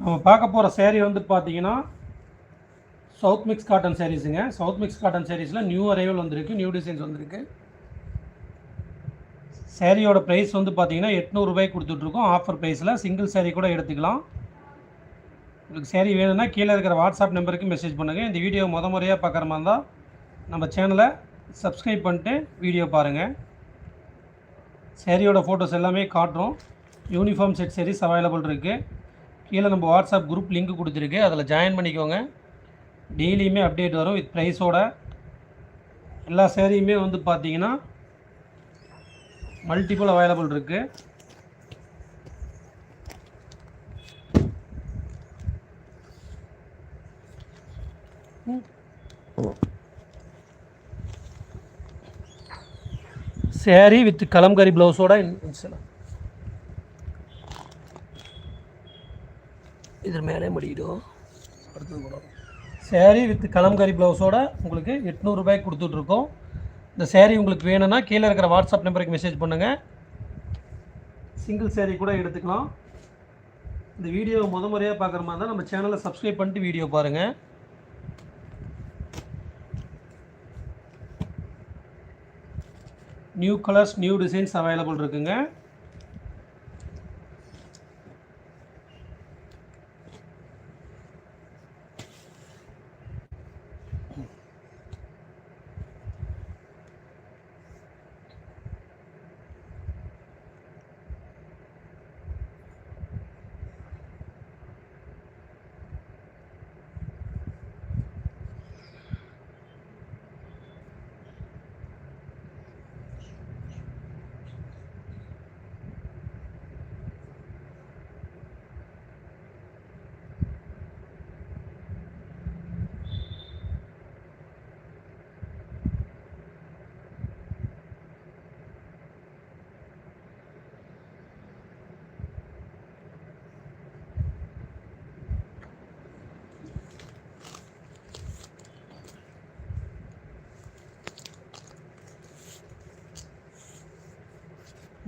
நம்ம பார்க்க போகிற சேரீ வந்து பார்த்தீங்கன்னா சவுத் மிக்ஸ் காட்டன் சாரீஸுங்க சவுத் மிக்ஸ் காட்டன் சாரீஸில் நியூ அரைவல் வந்திருக்கு நியூ டிசைன்ஸ் வந்திருக்கு. சேரீயோட ப்ரைஸ் வந்து பார்த்தீங்கன்னா எட்நூறுபாய்க்கு கொடுத்துட்ருக்கோம். ஆஃபர் ப்ரைஸில் சிங்கிள் சேரீ கூட எடுத்துக்கலாம். உங்களுக்கு சேரீ வேணும்னா கீழே இருக்கிற வாட்ஸ்அப் நம்பருக்கு மெசேஜ் பண்ணுங்கள் இந்த வீடியோ முத முறையாக பார்க்குற மாதிரி இருந்தால் நம்ம சேனலை சப்ஸ்கிரைப் பண்ணிட்டு வீடியோ பாருங்கள் சேரீயோட ஃபோட்டோஸ் எல்லாமே காட்டுறோம். யூனிஃபார்ம் செட் சேரீஸ் அவைலபிள் இருக்குது கீழே நம்ம வாட்ஸ்அப் குரூப் லிங்க் கொடுத்துருக்கு. அதில் ஜாயின் பண்ணிக்கோங்க. டெய்லியுமே அப்டேட் வரும். வித் ப்ரைஸோட எல்லா சேரீயுமே வந்து பார்த்தீங்கன்னா மல்டிபிள் அவைலபிள் இருக்குது சேரீ வித் கலம்கரி ப்ளவுஸோட இன்ஸ்டலாம் இது மேலே முடியிடும். அடுத்தது கூட. சேரீ வித் கலம்கரி ப்ளவுஸோட உங்களுக்கு எட்நூறுபாய்க்கு கொடுத்துட்ருக்கோம். இந்த சேரீ உங்களுக்கு வேணும்னா கீழே இருக்கிற வாட்ஸ்அப் நம்பருக்கு மெசேஜ் பண்ணுங்கள் சிங்கிள் சேரீ கூட எடுத்துக்கலாம். இந்த வீடியோ முத முறையாக பார்க்குற மாதிரி தான் நம்ம சேனலை சப்ஸ்கிரைப் பண்ணிட்டு வீடியோ பாருங்கள் new colours new designs available இருக்குங்க.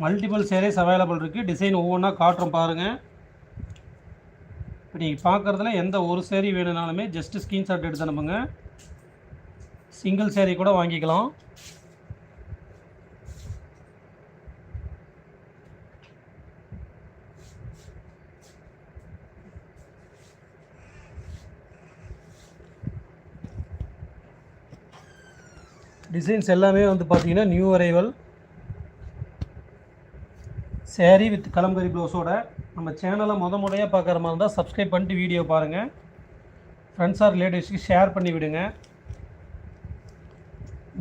மல்டிபிள் சேரீஸ் அவைலபிள் இருக்குது டிசைன் ஒவ்வொன்றா காட்டுறோம் பாருங்கள் இப்போ நீங்கள் பார்க்குறதுல எந்த ஒரு சேரீ வேணும்னாலுமே ஜஸ்ட்டு ஸ்க்ரீன்ஷாட் எடுத்து அனுப்புங்க. சிங்கிள் சேரீ கூட வாங்கிக்கலாம். டிசைன்ஸ் எல்லாமே வந்து பார்த்தீங்கன்னா new arrival saree with Kalamkari ப்ளவுஸோட நம்ம சேனலை முத முறையாக பார்க்குற மாதிரி இருந்தால் சப்ஸ்கிரைப் பண்ணிட்டு வீடியோ பாருங்கள் ஃப்ரெண்ட்ஸ் ஆர் ரிலேட்டிவ்ஸ்க்கு ஷேர் பண்ணி விடுங்க.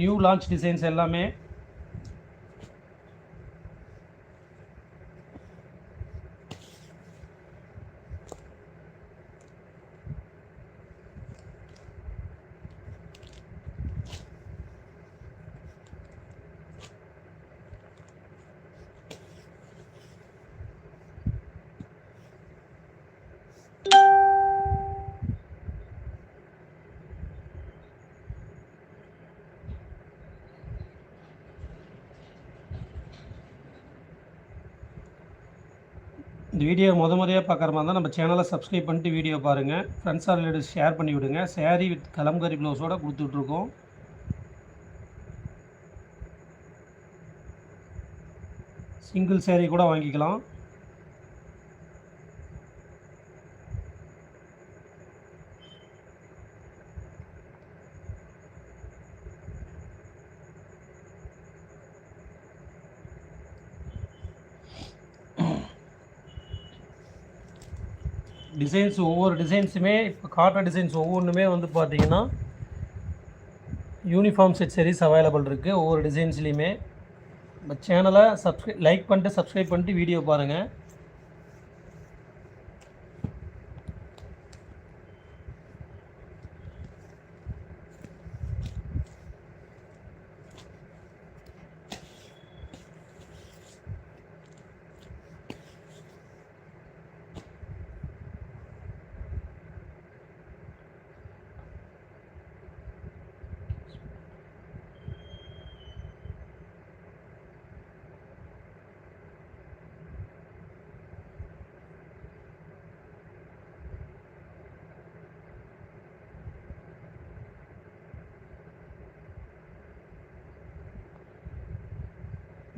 நியூ லான்ச் டிசைன்ஸ் எல்லாமே இந்த வீடியோ முத முறையாக பார்க்குற மாதிரி தான் நம்ம சேனலை சப்ஸ்கிரைப் பண்ணிட்டு வீடியோ பாருங்கள் ஃப்ரெண்ட்ஸ் ஆர் ரிலேட்டிவ்ஸ் ஷேர் பண்ணி விடுங்க. சேரீ வித் கலம்கரி ப்ளவுஸோட கொடுத்துட்ருக்கோம். சிங்கிள் சேரீ கூட வாங்கிக்கலாம். டிசைன்ஸ் ஒவ்வொரு டிசைன்ஸுமே இப்போ காட்டன் டிசைன்ஸ் ஒவ்வொன்றுமே வந்து பார்த்தீங்கன்னா யூனிஃபார்ம் செட் சரீஸ் அவைலபிள் இருக்குது ஒவ்வொரு டிசைன்ஸ்லேயுமே நம்ம சேனலை சப்ஸ்கிரை லைக் பண்ணிட்டு சப்ஸ்கிரைப் பண்ணிட்டு வீடியோ பாருங்கள்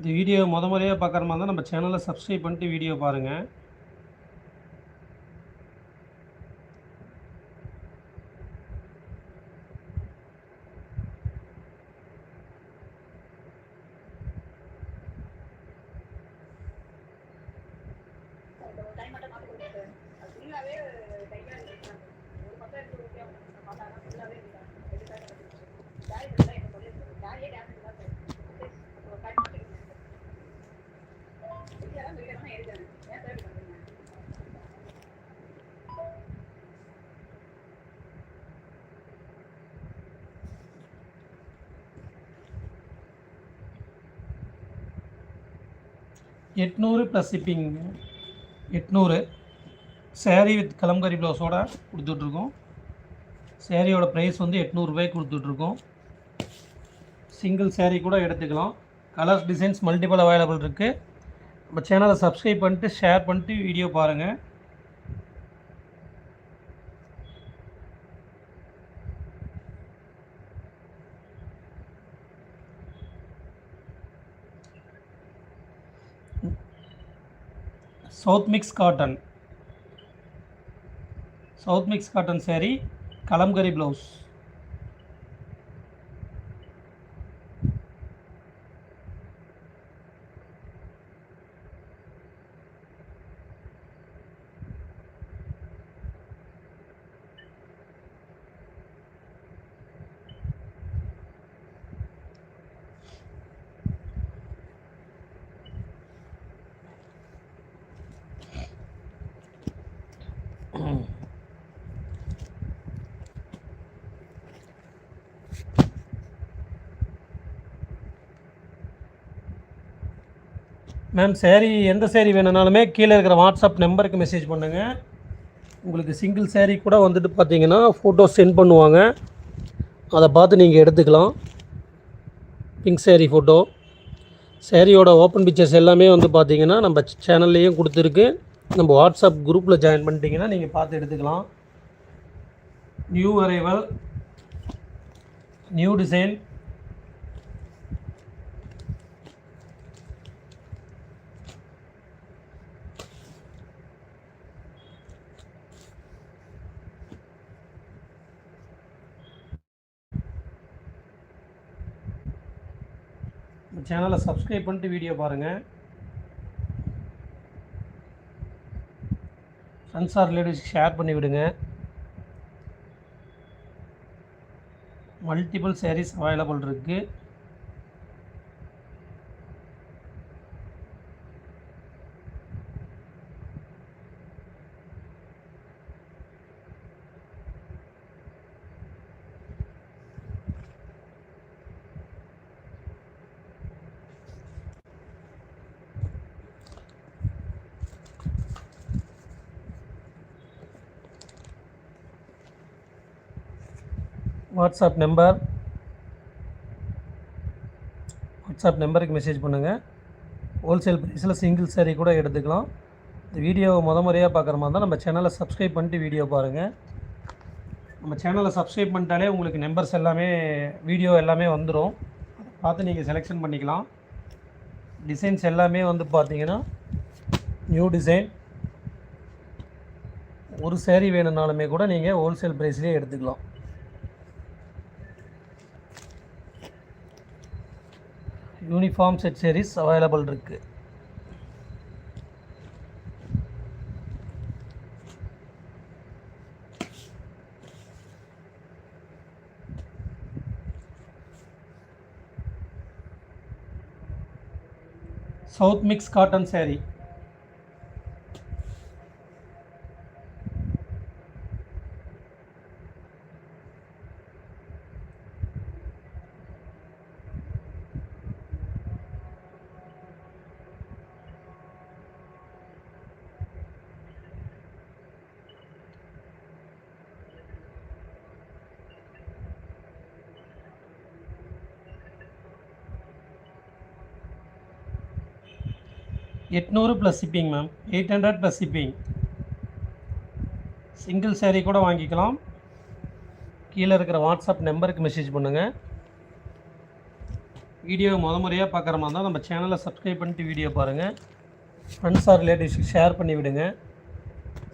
இந்த வீடியோ முத முறையாக பார்க்குற மாதிரி தான் நம்ம சேனலை சப்ஸ்கிரைப் பண்ணிட்டு வீடியோ பாருங்கள் எட்நூறு ப்ளஸ் ஷிப்பிங் எட்நூறு. சேரீ வித் கலம்கரி ப்ளவுஸோட கொடுத்துட்ருக்கோம். சேரீயோட ப்ரைஸ் வந்து எட்நூறுபாய்க்கு கொடுத்துட்ருக்கோம். சிங்கிள் சேரீ கூட எடுத்துக்கலாம். கலர்ஸ் டிசைன்ஸ் மல்டிபிள் அவைலபிள் இருக்குது நம்ம சேனலை சப்ஸ்கிரைப் பண்ணிட்டு ஷேர் பண்ணிட்டு வீடியோ பாருங்கள் south mix cotton. South mix cotton saree Kalamkari blouse ma'am saree எந்த சேரீ வேணும்னாலுமே கீழே இருக்கிற வாட்ஸ்அப் நம்பருக்கு மெசேஜ் பண்ணுங்கள் உங்களுக்கு சிங்கிள் சேரீ கூட வந்துட்டு பார்த்தீங்கன்னா ஃபோட்டோஸ் சென்ட் பண்ணுவாங்க. அதை பார்த்து நீங்கள் எடுத்துக்கலாம். பிங்க் சேரீ ஃபோட்டோ சேரீயோட ஓப்பன் பிக்சர்ஸ் எல்லாமே வந்து பார்த்தீங்கன்னா நம்ம சேனல்லையும் கொடுத்துருக்கு. நம்ம வாட்ஸ்அப் குரூப்பில் ஜாயின் பண்ணிட்டீங்கன்னா நீங்கள் பார்த்து எடுத்துக்கலாம். நியூ அரைவல் நியூ டிசைன் சேனலை சப்ஸ்கிரைப் பண்ணிட்டு வீடியோ பாருங்கள் ஃப்ரெண்ட்ஸ் ஆர் ரிலேட்டிவ்ஸ்க்கு ஷேர் பண்ணி விடுங்க. மல்டிபிள் சேரீஸ் அவைலபிள் இருக்குது வாட்ஸ்அப் நம்பர் வாட்ஸ்அப் நம்பருக்கு மெசேஜ் பண்ணுங்கள் ஹோல்சேல் ப்ரைஸில் சிங்கிள் சேரீ கூட எடுத்துக்கலாம். இந்த வீடியோவை முத முறையாக பார்க்குற மாதிரி தான் நம்ம சேனலை சப்ஸ்கிரைப் பண்ணிட்டு வீடியோ பாருங்கள் நம்ம சேனலை சப்ஸ்கிரைப் பண்ணிட்டாலே உங்களுக்கு நம்பர்ஸ் எல்லாமே வீடியோ எல்லாமே வந்துடும் பார்த்து நீங்கள் செலெக்ஷன் பண்ணிக்கலாம். டிசைன்ஸ் எல்லாமே வந்து பார்த்தீங்கன்னா நியூ டிசைன் ஒரு சேரீ வேணும்னாலுமே கூட நீங்கள் ஹோல்சேல் ப்ரைஸ்லேயே எடுத்துக்கலாம். யூனிஃபார்ம் செட் sarees அவைலபிள் இருக்குது சவுத் மிக்ஸ் காட்டன் saree. எட்நூறு plus shipping ma'am eight hundred plus shipping single saree கூட வாங்கிக்கலாம். கீழே இருக்கிற வாட்ஸ்அப் நம்பருக்கு மெசேஜ் பண்ணுங்கள் வீடியோ முத முறையாக பார்க்குற மாதிரி இருந்தால் நம்ம சேனலை சப்ஸ்கிரைப் பண்ணிட்டு வீடியோ பாருங்கள் ஃப்ரெண்ட்ஸ் ஆர் ரிலேட்டிவ்ஸ்க்கு ஷேர் பண்ணி விடுங்க.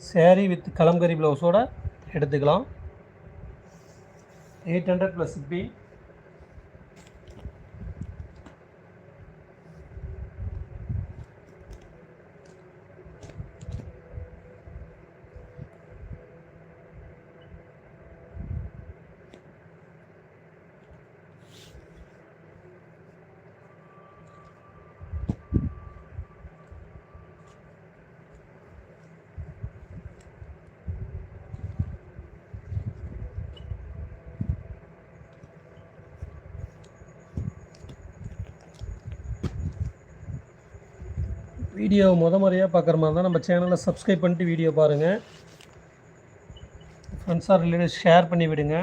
சேரீ வித் கலம்கரி ப்ளவுஸோட எடுத்துக்கலாம். Eight hundred plus shipping video முத முறையாக பார்க்குற மாதிரி தான் நம்ம சேனலை சப்ஸ்கிரைப் பண்ணிட்டு வீடியோ பாருங்கள் ஃப்ரெண்ட்ஸ் ஆர் ஷேர் பண்ணி விடுங்க.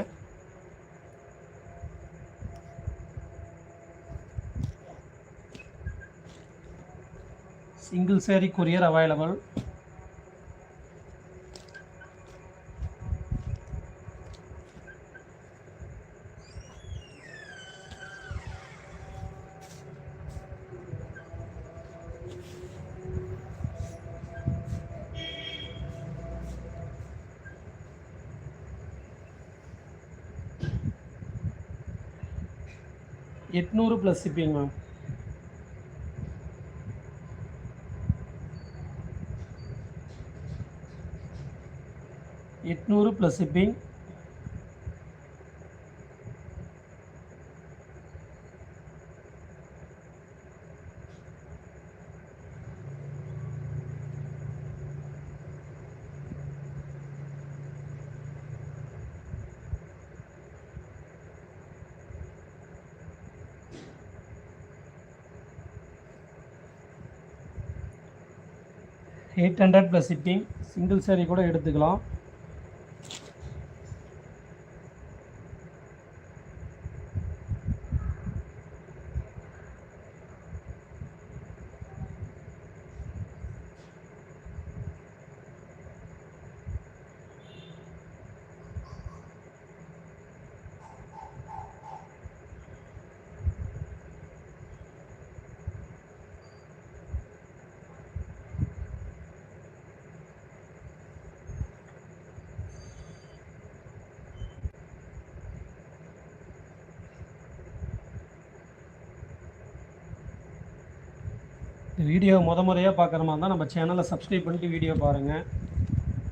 சிங்கிள் சேரி கொரியர் அவைலபிள் எட்நூறு ப்ளஸ் ஷிப்பிங் மேம் எட்நூறு plus shipping eight hundred plus shipping single saree கூட எடுத்துக்கலாம். இந்த வீடியோ முத முறையாக பார்க்குற மாதிரி இருந்தால் நம்ம சேனலை சப்ஸ்கிரைப் பண்ணிட்டு வீடியோ பாருங்கள்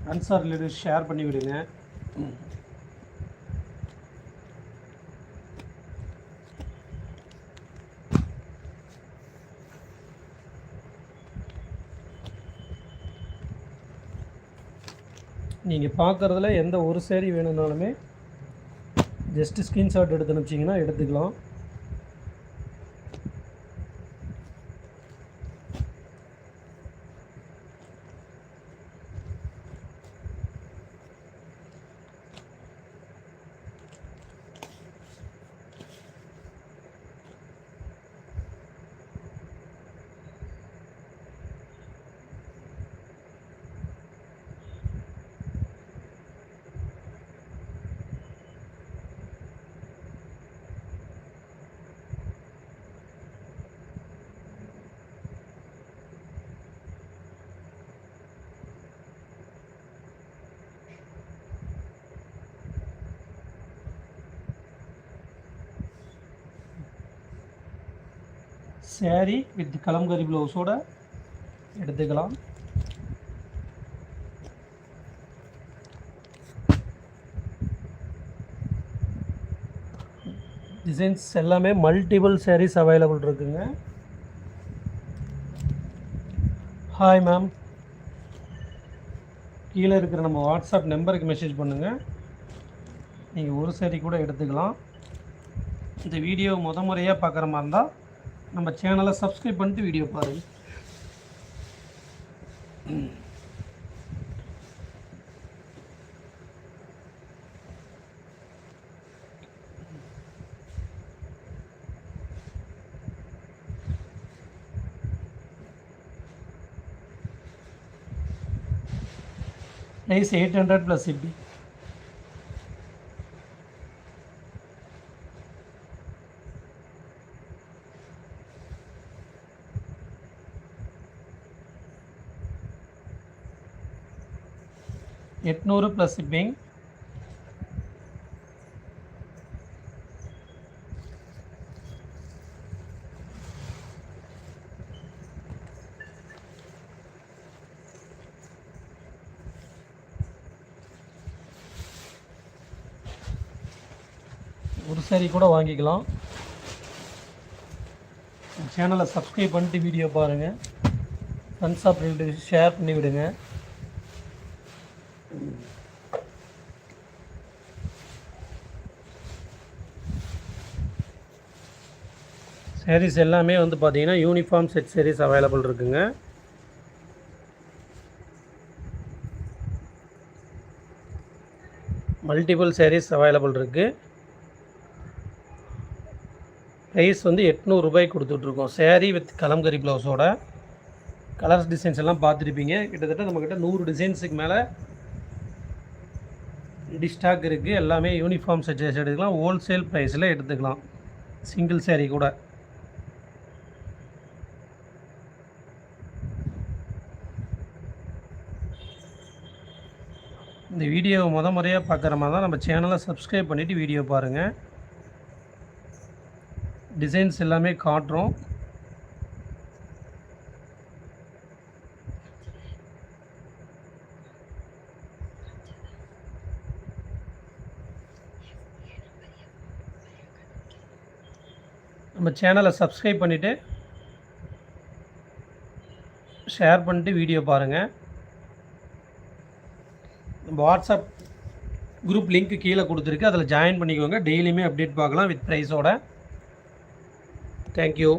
ஃப்ரெண்ட்ஸ் ஆர் ரிலேட்டிவ் ஷேர் பண்ணி விடுங்க. நீங்கள் பார்க்குறதுல எந்த ஒரு சேரீ வேணும்னாலுமே ஜஸ்ட்டு ஸ்க்ரீன்ஷாட் எடுத்து அனுப்பிச்சிங்கன்னா எடுத்துக்கலாம். Saree வித் கலம்கரி ப்ளவுஸோட எடுத்துக்கலாம். டிசைன்ஸ் எல்லாமே மல்டிபிள் சேரீஸ் அவைலபிள் இருக்குங்க. ஹாய் மேம் கீழே இருக்கிற நம்ம வாட்ஸ்அப் நம்பருக்கு மெசேஜ் பண்ணுங்கள் நீங்கள் ஒரு சேரீ கூட எடுத்துக்கலாம். இந்த வீடியோ முத முறையாக பார்க்குற மாதிரி இருந்தால் நம்ம சேனலை சப்ஸ்கிரைப் பண்ணிட்டு வீடியோ பாருங்கள் nice eight hundred plus CB எட்நூறு ப்ளஸ் ஷிப்பிங் ஒரு சரி கூட வாங்கிக்கலாம். சேனலை சப்ஸ்கிரைப் பண்ணிட்டு வீடியோ பாருங்கள் ஃப்ரெண்ட்ஸ் அப்படின்னு ஷேர் பண்ணி விடுங்க sarees எல்லாமே வந்து பார்த்திங்கன்னா யூனிஃபார்ம் செட் சேரீஸ் அவைலபிள் இருக்குங்க. மல்டிபிள் சேரீஸ் அவைலபிள் இருக்குது ப்ரைஸ் வந்து எட்நூறுபாய் கொடுத்துட்ருக்கோம் சேரீ வித் கலம்கரி ப்ளவுஸோட கலர்ஸ் டிசைன்ஸ் எல்லாம் பார்த்துருப்பீங்க. கிட்டத்தட்ட நம்மக்கிட்ட நூறு டிசைன்ஸுக்கு மேலே டிஸ்டாக் இருக்குது எல்லாமே யூனிஃபார்ம் செட் எடுத்துக்கலாம் ஹோல்சேல் ப்ரைஸில் எடுத்துக்கலாம். சிங்கிள் சேரீ கூட. இந்த வீடியோவை முத முறையாக பார்க்குற மாதிரி தான் நம்ம சேனலை சப்ஸ்கிரைப் பண்ணிவிட்டு வீடியோ பாருங்கள் டிசைன்ஸ் எல்லாமே காட்டுறோம். நம்ம சேனலை சப்ஸ்கிரைப் பண்ணிவிட்டு ஷேர் பண்ணிட்டு வீடியோ பாருங்கள் நம்ம வாட்ஸ்அப் குரூப் லிங்க் கீழே கொடுத்துருக்கு. அதில் ஜாயின் பண்ணிக்கோங்க. டெய்லியுமே அப்டேட் பார்க்கலாம் வித் ப்ரைஸோட தேங்க்யூ